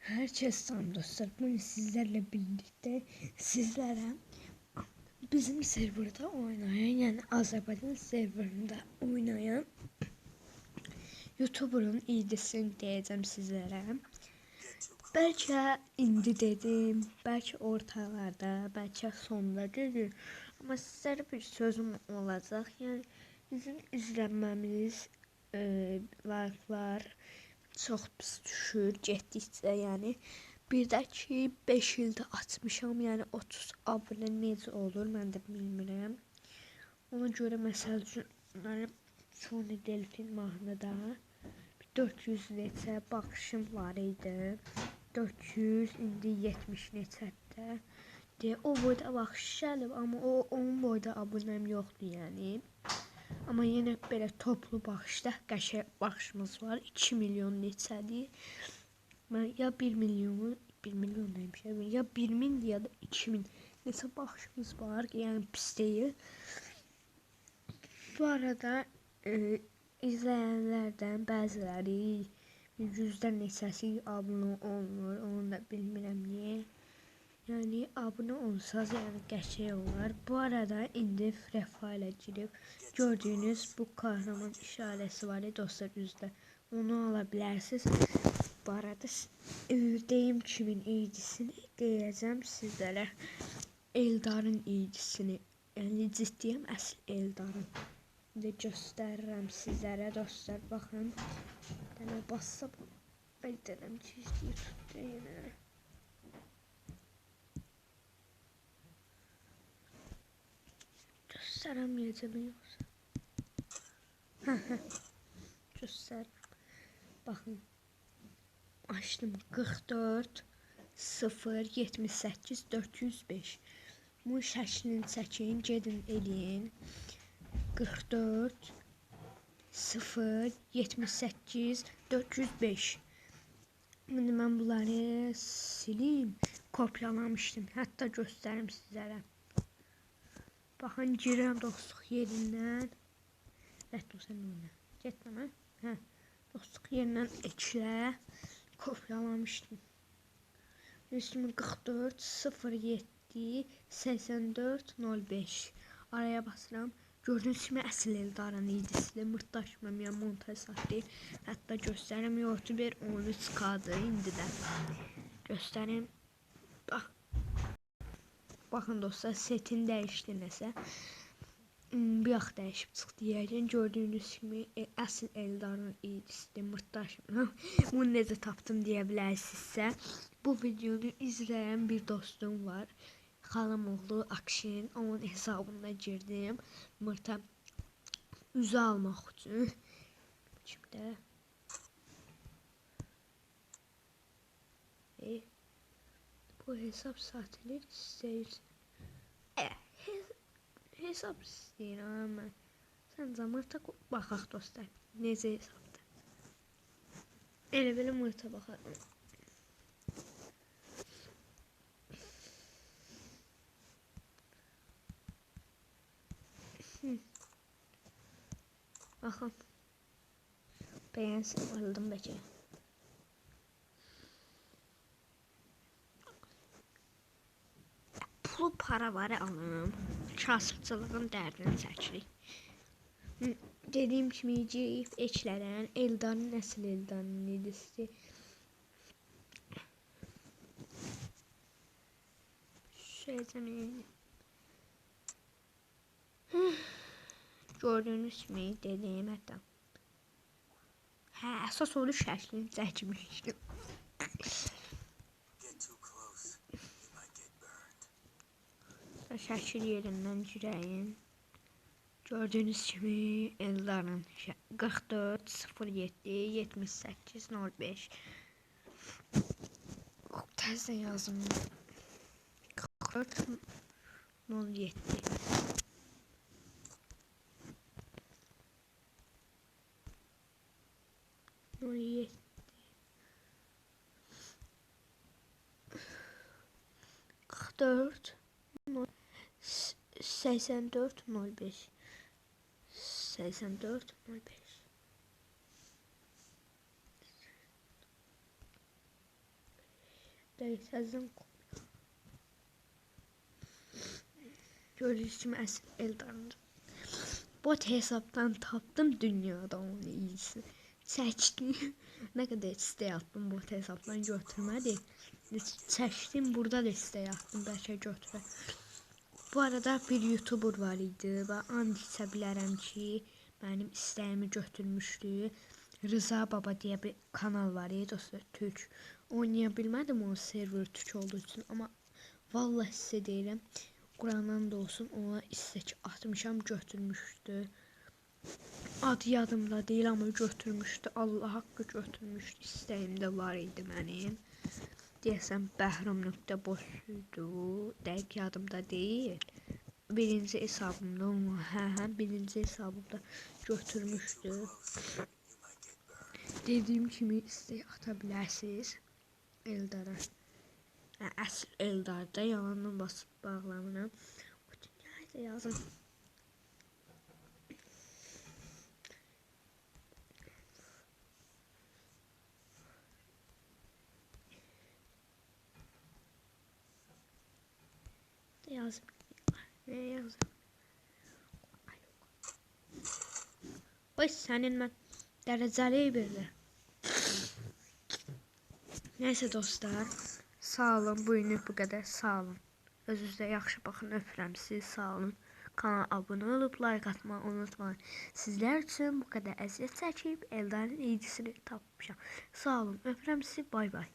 Herkes selam dostlar. Bugün sizlerle birlikte sizlere bizim serverda oynayan yani Azerbaycan serverında oynayan YouTuber'ın idisini diyeceğim sizlere. Belki indi dedim, belki ortalarda, belki sonda dedim. Ama sizlere bir sözüm olacak. Yani bizim izlenmemiz, e, like'lar, çox pis düşür getdikcə, yəni birdəki 5 ildə açmışam, yəni 30 abunə necə olur, mən də bilmirəm. Ona görə məsəl üçün mənim Sony Delfin mahnıda 400 neçə baxışım var idi. 400 indi 70 neçədə. De o boyda baxış gəlib, amma o onun boyda abunəm yoxdur, yəni. Amma yenə belə toplu baxışda qəşəng baxışımız var. 2 milyon neçədir. Mən ya 1 milyonu 1 milyon demişəm. Ya 1 min ya da 2000 neçə baxışımız var. Yəni pis deyil. Bu arada e, izləyənlərdən bəziləri yüzdən neçəsi abunə olmur. Onu da bilmirəm niyə. Yəni abunə olsanız, yəni qəşəng olar. Bu arada indi rəfa ilə girib gördüyünüz bu kahraman işarəsi var dostlar üzdə. Onu ala bilərsiniz. Bu arada deyim kimin iyicisini deyəcəm sizlərə. Eldarın iyicisini. Yəni ciddiyəm əsl Eldarın. İndi göstərirəm sizlərə dostlar. Baxın. Dənə bassam. Bəlkə də ki, işləyir. Deyirəm. Gösteremeyeceğim yoksa. Göster. Bakın. Açtım 44 0 78 405. Bu şəklini çəkin, gedin eləyin. 44 0 78 405. Şimdi mən bunları silim, kopyalamışdım. Hətta göstərim sizlərə. Baxın girəm dostluq yerindən. Rədd ol sən oyna. Getmə. Hə. Dostluq yerindən eklə. Kopyalamışdım. Üstümü 44 07 84 05. Araya basıram. Gördüğünüz kimi əsl Eldaran idisidir. Mırtdaşmamaya montaj satdı. Hətta göstərim YouTuber 13 kadır indi də. Göstərim. Bax. Baxın dostlar setin dəyişdi nəsə. Hmm, Bir yax dəyişib çıxdı yəqin. Gördüyünüz kimi e, əsl Eldarın idisidir. Mırtdaşmam. Bunu necə tapdım deyə bilərsinizsə. Bu videonu izləyən bir dostum var. Xalamoğlu Akşin. Onun hesabına girdim. Mırta üzü almaq üçün. Şimdi e, bu hesap satilir istəyirsən. E, he, hesab istəyirəm mən. Sən zamırta baxaq dostlar. Necə hesabdır? Elə belə mırta baxarım. Baxın. Beğensin aldım bəcə. Pulu para var alım. Kasıbçılığın dərdini çəkirik. Dediyim kimi girib eklərən Eldanın əsl Eldanın idisi. Söyleyeceğim. Gördüğünüz kimi dediyim hətta. Hə, əsas onu şəklini çəkmişdim. Şəkil yerindən girəyin. Gördüyünüz kimi Eldarın şə- 44 07 78 05 Təzə yazım. 44 07 07 44 S- 84 05 84 05 Dəysəzin Görürsünüz kimi əsl Eldar'ın Bot hesaptan tapdım dünyada onun iyisi. Çəkdim. ne kadar istek attım bot hesaptan götürmedi. Çəkdim burada da istek attım bəlkə götürə. Bu arada bir YouTuber var idi və and içə bilərəm ki, mənim istəyimi götürmüşdü. Rıza Baba diye bir kanal var idi, o Türk. Oynaya bilmədim o server Türk olduğu için ama vallahi sizə deyirəm, Qurandan da olsun ona istek atmışam götürmüşdü. Adı yadımda değil ama götürmüşdü. Allah haqqı götürmüşdü. İstəyimdə var idi mənim. Deyəsən bəhram.boşuydu. Dəqiq yadımda deyil. Birinci hesabımda onu, hə, hə, birinci hesabımda götürmüşdü. Dediyim kimi istek ata bilərsiniz Eldar'a. Hə, əsl Eldar'da yalandan basıb bağlamıram. Bu dünyayı da yazın. Da yazım. Ne yazım? Oy sənin mən dərəcəli birdə. Neyse dostlar, sağ olun. Bu günlük bu qədər. Sağ olun. Özünüzə yaxşı baxın. Öpürəm sizi. Sağ olun. Kanala abunə olub like atmağı unutmayın. Sizlər üçün bu qədər əziyyət çəkib Eldarın iyicisini tapmışam. Sağ olun. Öpürəm sizi. Bay bay.